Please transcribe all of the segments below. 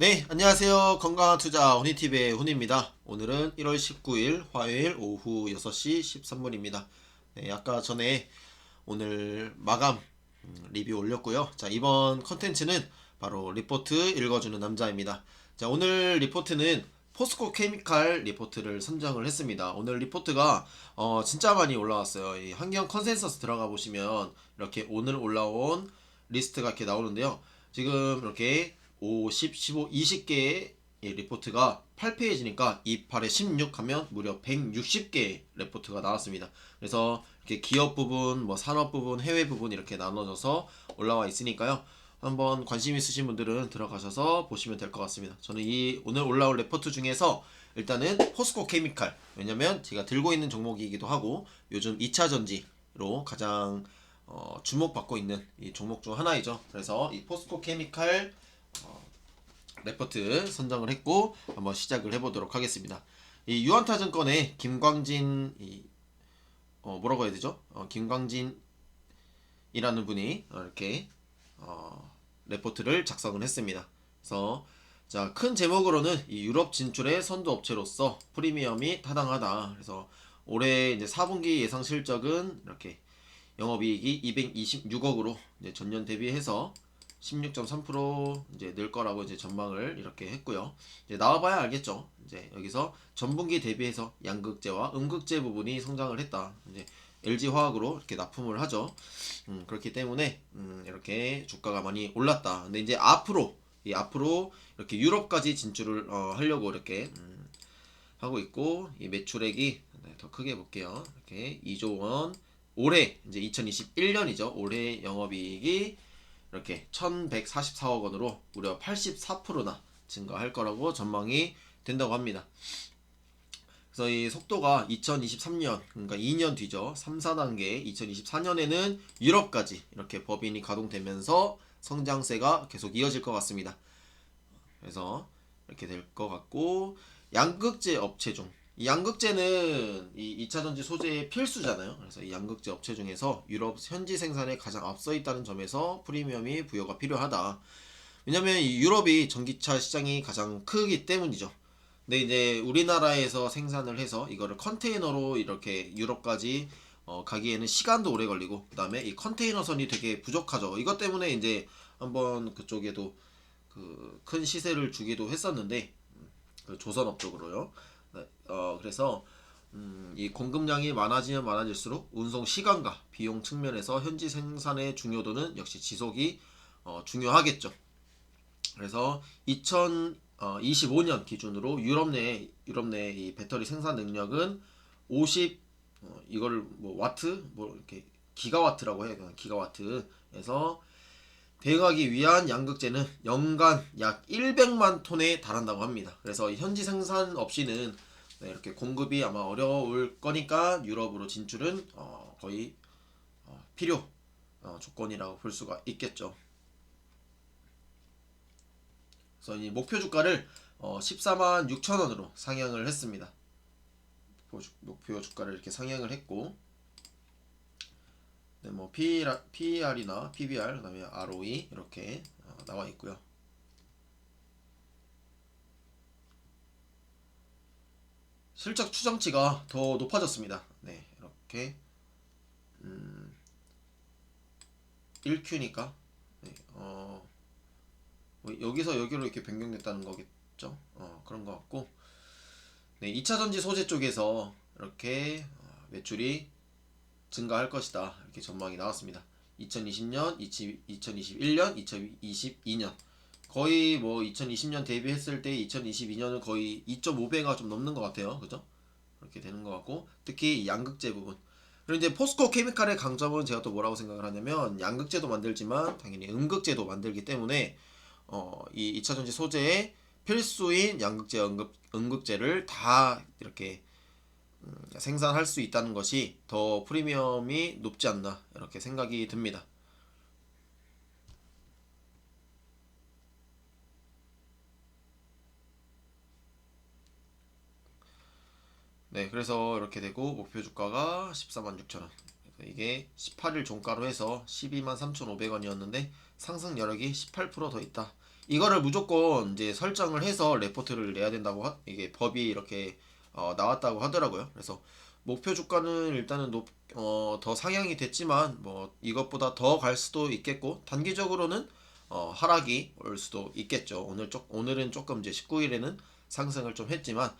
네, 안녕하세요. 건강한 투자 훈이TV의 훈입니다. 오늘은 1월 19일 화요일 오후 6시 13분입니다. 네, 아까 전에 오늘 마감 음, 리뷰 올렸고요. 자, 이번 컨텐츠는 바로 리포트 읽어주는 남자입니다. 자, 오늘 리포트는 포스코 케미칼 리포트를 선정을 했습니다. 오늘 리포트가 어, 진짜 많이 올라왔어요. 이 환경 컨센서스 들어가 보시면 이렇게 오늘 올라온 리스트가 이렇게 나오는데요. 지금 이렇게 5, 10, 15, 20개의 리포트가 8페이지니까 2, 8에 16 하면 무려 160개의 리포트가 나왔습니다. 그래서 이렇게 기업 부분, 뭐 산업 부분, 해외 부분 이렇게 나눠져서 올라와 있으니까요. 한번 관심 있으신 분들은 들어가셔서 보시면 될 것 같습니다. 저는 이 오늘 올라올 레포트 중에서 일단은 포스코 케미칼 왜냐면 제가 들고 있는 종목이기도 하고 요즘 2차 전지로 가장 어, 주목받고 있는 이 종목 중 하나이죠. 그래서 이 포스코 케미칼 어, 레포트 선정을 했고 한번 시작을 해보도록 하겠습니다. 이 유한타증권의 김광진 이, 어, 뭐라고 해야 되죠? 어, 김광진이라는 분이 이렇게 어, 레포트를 작성을 했습니다. 그래서 자, 큰 제목으로는 이 유럽 진출의 선두 업체로서 프리미엄이 타당하다. 그래서 올해 이제 4분기 예상 실적은 이렇게 영업이익이 226억으로 이제 전년 대비해서 16.3% 이제 늘 거라고 이제 전망을 이렇게 했고요. 이제 나와봐야 알겠죠. 이제 여기서 전분기 대비해서 양극재와 음극재 부분이 성장을 했다. 이제 LG 화학으로 이렇게 납품을 하죠. 음, 그렇기 때문에 음, 이렇게 주가가 많이 올랐다. 근데 이제 앞으로 이 앞으로 이렇게 유럽까지 진출을 어, 하려고 이렇게 음, 하고 있고 이 매출액이 네, 더 크게 볼게요. 이렇게 2조 원. 올해 이제 2021년이죠. 올해 영업이익이 이렇게 1,144억 원으로 무려 84%나 증가할 거라고 전망이 된다고 합니다. 그래서 이 속도가 2023년 그러니까 2년 뒤죠. 3, 4단계 2024년에는 유럽까지 이렇게 법인이 가동되면서 성장세가 계속 이어질 것 같습니다. 그래서 이렇게 될 것 같고 양극재 업체 중 이 양극재는 이 2차 전지 소재의 필수잖아요. 그래서 이 양극재 업체 중에서 유럽 현지 생산에 가장 앞서 있다는 점에서 프리미엄이 부여가 필요하다. 왜냐면 이 유럽이 전기차 시장이 가장 크기 때문이죠. 근데 이제 우리나라에서 생산을 해서 이거를 컨테이너로 이렇게 유럽까지 어, 가기에는 시간도 오래 걸리고 그다음에 이 컨테이너선이 되게 부족하죠. 이것 때문에 이제 한번 그쪽에도 그 큰 시세를 주기도 했었는데 음, 그 조선업 쪽으로요. 네, 어 그래서 음, 이 공급량이 많아지면 많아질수록 운송 시간과 비용 측면에서 현지 생산의 중요도는 역시 지속이 어, 중요하겠죠. 그래서 2025년 기준으로 유럽 내 유럽 내이 배터리 생산 능력은 50 어, 이거를 뭐 와트 뭐 이렇게 기가와트라고 되나 기가와트에서 대응하기 위한 양극재는 연간 약 100만 톤에 달한다고 합니다. 그래서 현지 생산 없이는 네, 이렇게 공급이 아마 어려울 거니까 유럽으로 진출은 어, 거의 어, 필요 어, 조건이라고 볼 수가 있겠죠. 그래서 이 목표 주가를 어, 14만 6천 원으로 상향을 했습니다. 목표, 주가를 이렇게 상향을 했고, 네, 뭐 PER, PER이나 PBR, 그다음에 ROE 이렇게 어, 나와 있고요. 실적 추정치가 더 높아졌습니다. 네, 이렇게 음, 1Q니까 네, 어, 뭐 여기서 여기로 이렇게 변경됐다는 거겠죠. 어, 그런 것 같고 네, 2차 전지 소재 쪽에서 이렇게 어, 매출이 증가할 것이다. 이렇게 전망이 나왔습니다. 2020년, 2021년, 2022년 거의 뭐 2020년 대비했을 때 2022년은 거의 2.5배가 좀 넘는 것 같아요. 그죠? 그렇게 되는 것 같고 특히 양극재 부분 그리고 이제 포스코 케미칼의 강점은 제가 또 뭐라고 생각을 하냐면 양극재도 만들지만 당연히 음극재도 만들기 때문에 어, 이 2차 전지 소재의 필수인 양극재, 음극, 음극재를 다 이렇게 음, 생산할 수 있다는 것이 더 프리미엄이 높지 않나 이렇게 생각이 듭니다. 네, 그래서 이렇게 되고 목표 주가가 14만 6천 원. 이게 18일 종가로 해서 12만 3,500원이었는데 상승 여력이 18%더 있다. 이거를 무조건 이제 설정을 해서 레포트를 내야 된다고 하, 이게 법이 이렇게 어, 나왔다고 하더라고요. 그래서 목표 주가는 일단은 높, 어, 더 상향이 됐지만 뭐 이것보다 더 갈 수도 있겠고 단기적으로는 어, 하락이 올 수도 있겠죠. 오늘 쪽 오늘은 조금 이제 19일에는 상승을 좀 했지만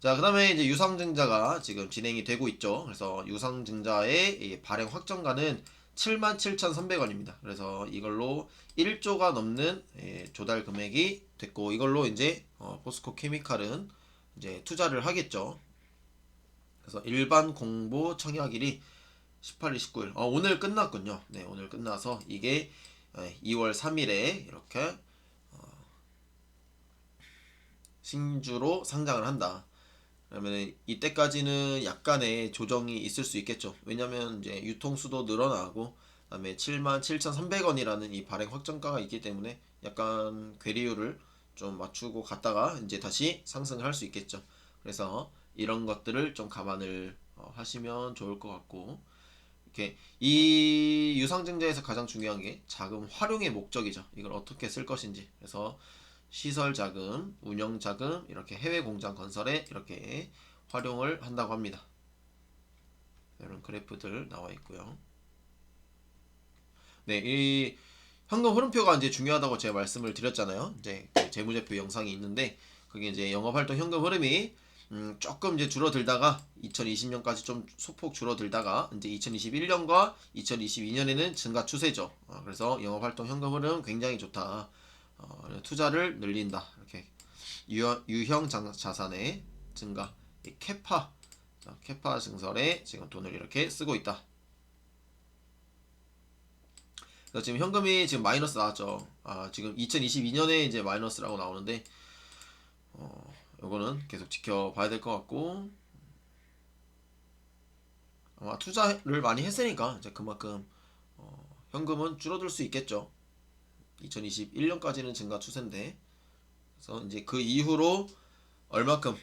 자 그다음에 이제 유상증자가 지금 진행이 되고 있죠. 그래서 유상증자의 이 발행 확정가는 77,300원입니다. 그래서 이걸로 1조가 넘는 예, 조달 금액이 됐고 이걸로 이제 어, 포스코 케미칼은 이제 투자를 하겠죠. 그래서 일반 공보 청약일이 18일, 19일. 어, 오늘 끝났군요. 네, 오늘 끝나서 이게 예, 2월 3일에 이렇게 어, 신주로 상장을 한다. 그러면 이때까지는 약간의 조정이 있을 수 있겠죠. 왜냐면 이제 유통수도 늘어나고 그다음에 77,300원이라는 이 발행 확정가가 있기 때문에 약간 괴리율을 좀 맞추고 갔다가 이제 다시 상승을 할 수 있겠죠. 그래서 이런 것들을 좀 감안을 어, 하시면 좋을 것 같고 이렇게 이 유상증자에서 가장 중요한 게 자금 활용의 목적이죠. 이걸 어떻게 쓸 것인지. 그래서 시설 자금, 운영 자금, 이렇게 해외 공장 건설에 이렇게 활용을 한다고 합니다. 이런 그래프들 나와 있고요. 네, 이 현금 흐름표가 이제 중요하다고 제가 말씀을 드렸잖아요. 이제 그 재무제표 영상이 있는데 그게 이제 영업활동 현금 흐름이 음, 조금 이제 줄어들다가 2020년까지 좀 소폭 줄어들다가 이제 2021년과 2022년에는 증가 추세죠. 어, 그래서 영업활동 현금 흐름 굉장히 좋다. 어, 투자를 늘린다. 이렇게 유형, 자산의 증가, 이 캐파, 자, 캐파 증설에 지금 돈을 이렇게 쓰고 있다. 그래서 지금 현금이 지금 마이너스 나왔죠. 아, 지금 2022년에 이제 마이너스라고 나오는데, 어, 요거는 계속 지켜봐야 될 것 같고, 아마 투자를 많이 했으니까 이제 그만큼 어, 현금은 줄어들 수 있겠죠. 2021년까지는 증가 추세인데, 그래서 이제 그 이후로 얼마큼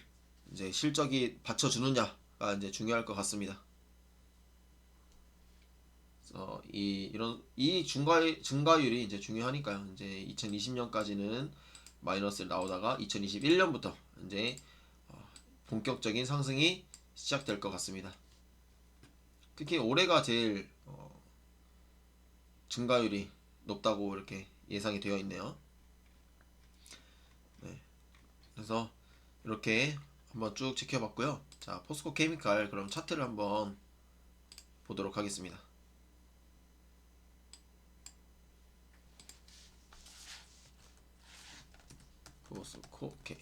이제 실적이 받쳐주느냐가 이제 중요할 것 같습니다. 그래서 이 이런 이 증가 증가율이 이제 중요하니까요. 이제 2020년까지는 마이너스를 나오다가 2021년부터 이제 어, 본격적인 상승이 시작될 것 같습니다. 특히 올해가 제일 어, 증가율이 높다고 이렇게 예상이 되어 있네요. 네. 그래서 이렇게 한번 쭉 지켜봤고요. 자, 포스코 케미칼 그럼 차트를 한번 보도록 하겠습니다. 포스코 케.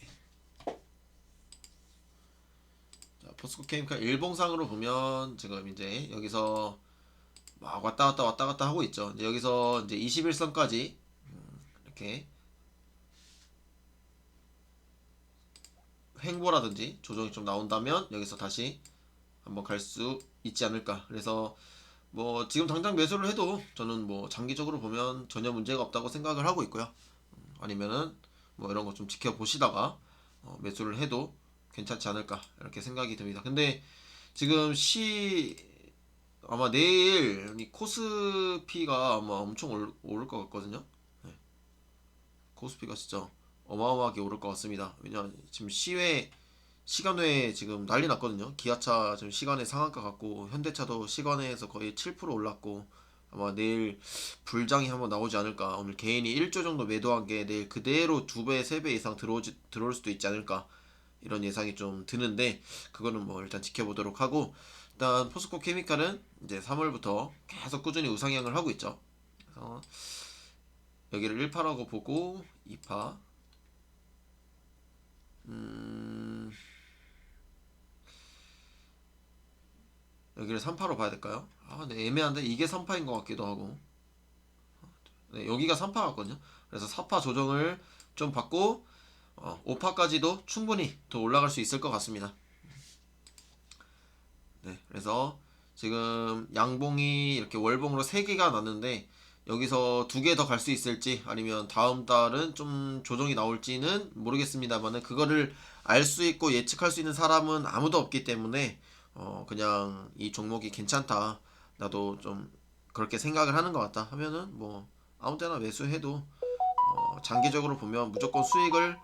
자, 포스코 케미칼 일봉상으로 보면 지금 이제 여기서 막 왔다 갔다 왔다 갔다 하고 있죠. 이제 여기서 이제 21선까지 이렇게 횡보라든지 조정이 좀 나온다면 여기서 다시 한번 갈 수 있지 않을까. 그래서 뭐 지금 당장 매수를 해도 저는 뭐 장기적으로 보면 전혀 문제가 없다고 생각을 하고 있고요. 음, 아니면은 뭐 이런 거 좀 지켜보시다가 어, 매수를 해도 괜찮지 않을까 이렇게 생각이 듭니다. 근데 지금 시 아마 내일 이 코스피가 아마 엄청 올, 오를 것 같거든요. 네. 코스피가 진짜 어마어마하게 오를 것 같습니다. 왜냐 지금 시외 시간외에 지금 난리 났거든요. 기아차 지금 시간에 상한가 갔고 현대차도 시간외에서 거의 7% 올랐고 아마 내일 불장이 한번 나오지 않을까. 오늘 개인이 1조 정도 매도한 게 내일 그대로 2배, 3배 이상 들어오지, 들어올 수도 있지 않을까. 이런 예상이 좀 드는데 그거는 뭐 일단 지켜보도록 하고 일단 포스코 케미칼은 이제 3월부터 계속 꾸준히 우상향을 하고 있죠. 그래서 여기를 1파라고 보고 2파 음 여기를 3파로 봐야 될까요? 아, 네, 애매한데 이게 3파인 것 같기도 하고 네, 여기가 3파 같거든요. 그래서 4파 조정을 좀 받고 어, 5파까지도 충분히 더 올라갈 수 있을 것 같습니다. 네, 그래서 지금 양봉이 이렇게 월봉으로 3개가 났는데 여기서 두 개 더 갈 수 있을지 아니면 다음 달은 좀 조정이 나올지는 모르겠습니다만은 그거를 알 수 있고 예측할 수 있는 사람은 아무도 없기 때문에 어 그냥 이 종목이 괜찮다 나도 좀 그렇게 생각을 하는 것 같다 하면은 뭐 아무 때나 매수해도 어 어, 장기적으로 보면 무조건 수익을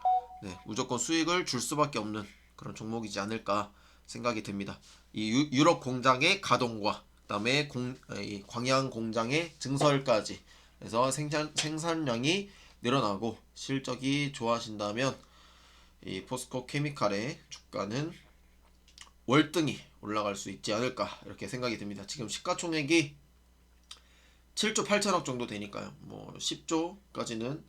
네, 무조건 수익을 줄 수밖에 없는 그런 종목이지 않을까 생각이 듭니다. 이 유, 유럽 공장의 가동과 그다음에 공, 이 광양 공장의 증설까지 그래서 생산 생산량이 늘어나고 실적이 좋아진다면 이 포스코 케미칼의 주가는 월등히 올라갈 수 있지 않을까 이렇게 생각이 듭니다. 지금 시가총액이 7조 8천억 정도 되니까요. 뭐 10조까지는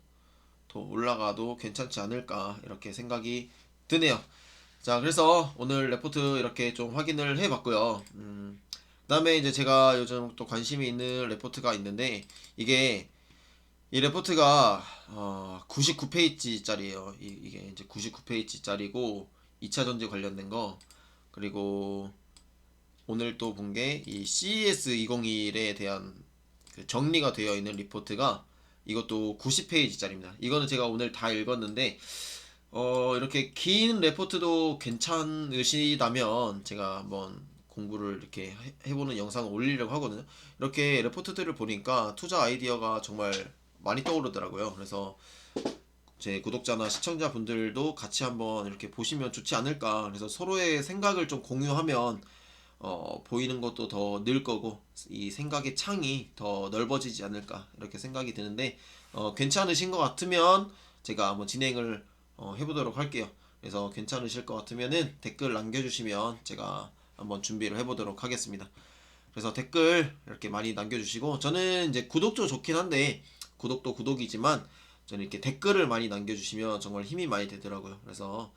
더 올라가도 괜찮지 않을까 이렇게 생각이 드네요. 자, 그래서 오늘 레포트 이렇게 좀 확인을 해봤고요. 음, 그다음에 이제 제가 요즘 또 관심이 있는 레포트가 있는데 이게 이 레포트가 어, 99페이지짜리예요. 이, 이게 이제 99페이지짜리고 2차 전지 관련된 거 그리고 오늘 또 본 게 이 CES 201에 대한 그 정리가 되어 있는 리포트가 이것도 90페이지짜리입니다. 이거는 제가 오늘 다 읽었는데 어 이렇게 긴 레포트도 괜찮으시다면 제가 한번 공부를 이렇게 해- 해보는 영상을 올리려고 하거든요. 이렇게 레포트들을 보니까 투자 아이디어가 정말 많이 떠오르더라고요. 그래서 제 구독자나 시청자 분들도 같이 한번 이렇게 보시면 좋지 않을까. 그래서 서로의 생각을 좀 공유하면 어, 보이는 것도 더 늘 거고 이 생각의 창이 더 넓어지지 않을까 이렇게 생각이 드는데 어, 괜찮으신 것 같으면 제가 한번 진행을 어, 해보도록 할게요. 그래서 괜찮으실 것 같으면은 댓글 남겨주시면 제가 한번 준비를 해보도록 하겠습니다. 그래서 댓글 이렇게 많이 남겨주시고 저는 이제 구독도 좋긴 한데 구독도 구독이지만 저는 이렇게 댓글을 많이 남겨주시면 정말 힘이 많이 되더라고요. 그래서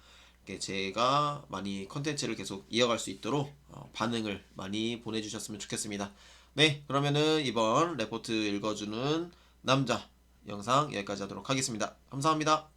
제가 많이 컨텐츠를 계속 이어갈 수 있도록 어, 반응을 많이 보내주셨으면 좋겠습니다. 네, 그러면은 이번 레포트 읽어주는 남자 영상 여기까지 하도록 하겠습니다. 감사합니다.